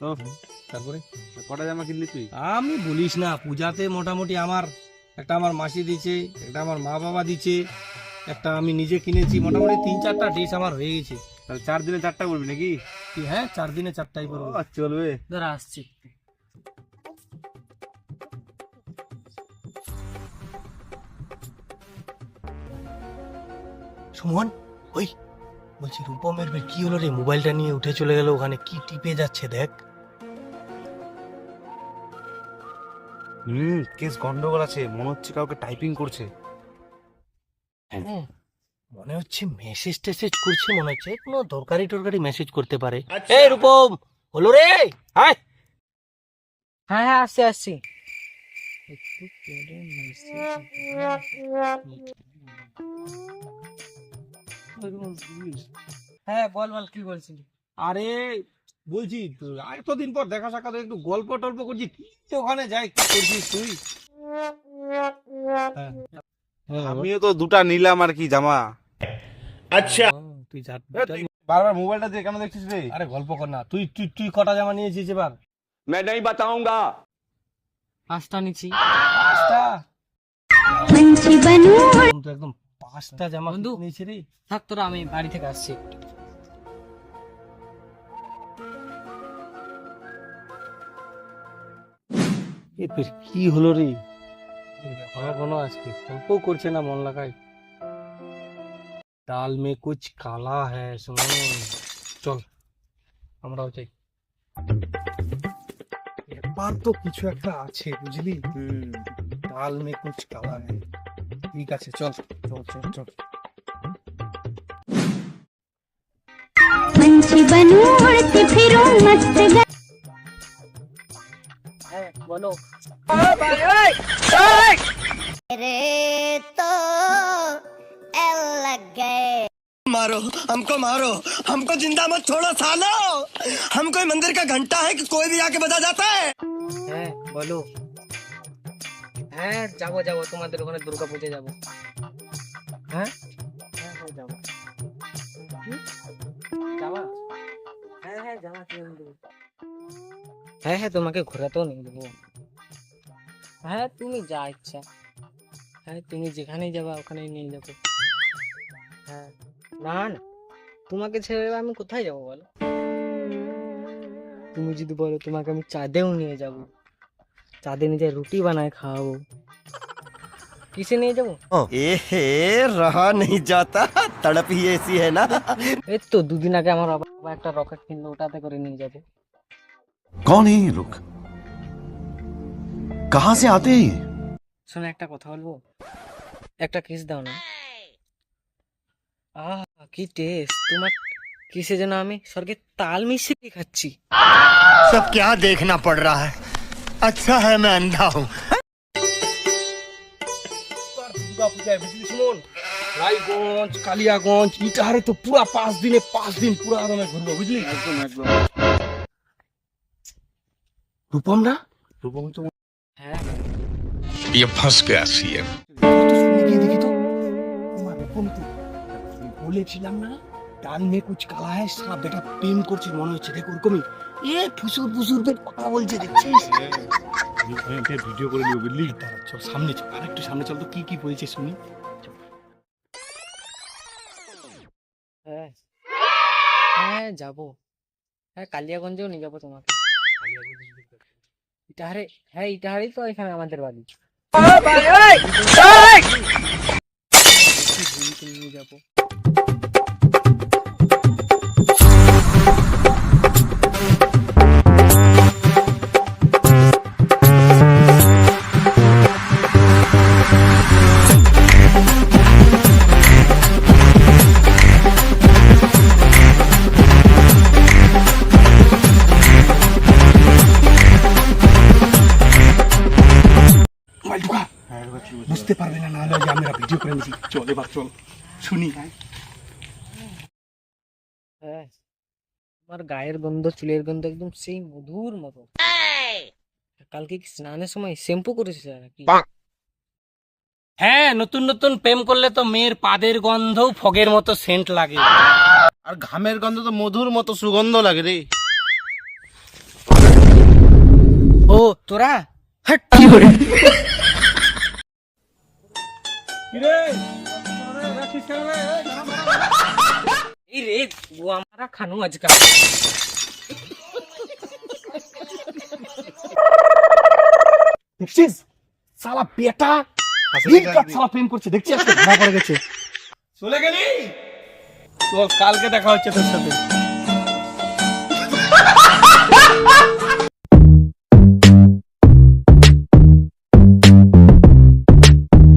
তো তারপরে? কটা জামা কিনলি তুই? আমি বলিস না পূজাতে মোটামুটি আমার একটা আমার মাসি দিচ্ছে একটা আমার মা বাবা দিচ্ছে একটা আমি নিজে কিনেছি মোটামুটি তিন চারটা ড্রেস আমার হয়ে গেছে। তাহলে চার দিনে চারটা করবি নাকি? কি হ্যাঁ চার দিনে চারটাই করব চলবে। দাঁড়া আসছি সুমন ওই বলছি রূপমের কি হলো রে? মোবাইলটা নিয়ে উঠে চলে গেল ওখানে কি টিপে যাচ্ছে দেখ। হুম কেস গন্ডগোল আছে। মনে হচ্ছে কাউকে টাইপিং করছে। হ্যাঁ, মনে হচ্ছে মেসেজ টেসেজ করছে মনে হচ্ছে কোনো দরকারি টরকারি মেসেজ করতে পারে। এই রূপম! হলো রে! হাই হ্যাঁ হ্যাঁ আসছি আসছি। হ্যাঁ বল বল কি বলছিলি? আরে বলছি তো এতদিন পর দেখা সাক্ষাৎ একটু গল্প টল্প করছি কি যে ওখানে যাই কি করছিস তুই হ্যাঁ। হ্যাঁ, আমিও তো দুটা নিলাম আর কি জামা ও, তুই যা বারবার মোবাইলটা দিয়ে কেন দেখছিস রে আরে গল্প কর না তুই তুই তুই কটা জামা নিয়েছিস এবার मैं नहीं बताऊंगा পাঁচটা নিচ্ছি পাঁচটা पंछी बनूं তো একদম পাঁচটা জামা বন্ধু। নিয়েছে রে থাক তোরা আমি বাড়ি থেকে আসছি এ তোর কি হলো রে ঘন ঘন আজকে গল্পও করছে না মন লাগায় ডাল মে কুছ কালা হ্যাঁ শুনো চল আমরাও চাই ব্যাপার তো কিছু একটা আছে বুঝলি ডাল মে কুছ কালা হ্যাঁ ঠিক আছে চল চল চল চল पंछी बनूं उड़ती फिरूं मस्त गा হ্যাঁ বলো रे तो एल लग गए मारो हमको मारो हमको जिंदा मत छोड़ो सालो हम कोई मंदिर का घंटा है कि कोई भी आके बजा जाता है হ্যাঁ বলো হ্যাঁ যাবো যাবো তোমাদের ওখানে দুর্গা পুজো যাবো হ্যাঁ হ্যাঁ হ্যাঁ যাবো হ্যাঁ হ্যাঁ তোমাকে ঘোরাতেও নিয়ে দেবো হ্যাঁ তুমি যা ইচ্ছা। হ্যাঁ তুমি যেখানে যাবা ওখানেই নিয়ে যাব। হ্যাঁ না না তোমাকে ছেড়ে আমি কোথায় যাব বলো? তুমি যদি বলো তোমাকে আমি চাঁদেও নিয়ে যাব। চাঁদে নিয়ে রুটি বানায় খাওয়াবো। কিসে নিয়ে যাব? এ হে রহা নেই যাতা তড়প হি এসি হ্যাঁ না। এই তো দুদিন আগে আমার বাবা একটা রকেট কিনলো ওটাতে করে নিয়ে যাবে। कौन है ये लोग कहां से आते हैं ये শোনো একটা কথা বলবো একটা কিস দাও না আহ কি টেস্ট তোমার কিসে যেন আমি স্বর্গে তাল মিশিয়ে খাচ্ছি सब क्या देखना पड़ रहा है अच्छा है मैं अंधा हूँ দুর্গা পূজায় বুঝলি সুমন রায়গঞ্জ কালিয়াগঞ্জ ইটাহারে তো পুরা পাঁচ দিনে পাঁচ দিন পুরা আরামে ঘুরবো বুঝলি একদম একদম রূপম না রূপম তো হ্যাঁ ये फंस गया सीएम তো শুনে গিয়ে দেখি তো তোমার রূপম তো বলেছিলাম না ডাল মে কুচ কালা হ্যায় সারা বেটা প্রেম করছে মনে হচ্ছে দেখ ওরকমই এ ফুসুর ফুসুর বেট কথা বলছে দেখছিস ভিডিও করে নিও বুঝলি দাঁড়া, চল সামনে চল আর একটু সামনে চল তো কি কি বলছে শুনি হ্যাঁ হ্যাঁ যাবো হ্যাঁ কালিয়াগঞ্জেও নিয়ে যাবো তোমাকে ইটাহারে হ্যাঁ ইটাহারেই তো এখানে আমাদের বাড়ি। যাব। বুঝতে পারবে না নাহলে যে আমরা ভিডিও করে নিয়েছি চল এবার চল। শুনি। হ্যাঁ হ্যাঁ গায়ের গন্ধ চুলের গন্ধ একদম সেই মধুর মতো। কালকে কি স্নানের সময় শ্যাম্পু করেছিস নাকি? হ্যাঁ নতুন নতুন প্রেম করলে তো মেয়ের পাদের গন্ধও ফগের মতো সেন্ট লাগে। আর ঘামের গন্ধ তো মধুর মতো সুগন্ধ লাগে রে। ও তোরা? হাট এই খানু আজকাল দেখছিস সালা কাজ সালা প্রেম করছে দেখছিস ধরা পড়ে গেছে চলে গেলি? চল কালকে দেখা হচ্ছে তোর সাথে।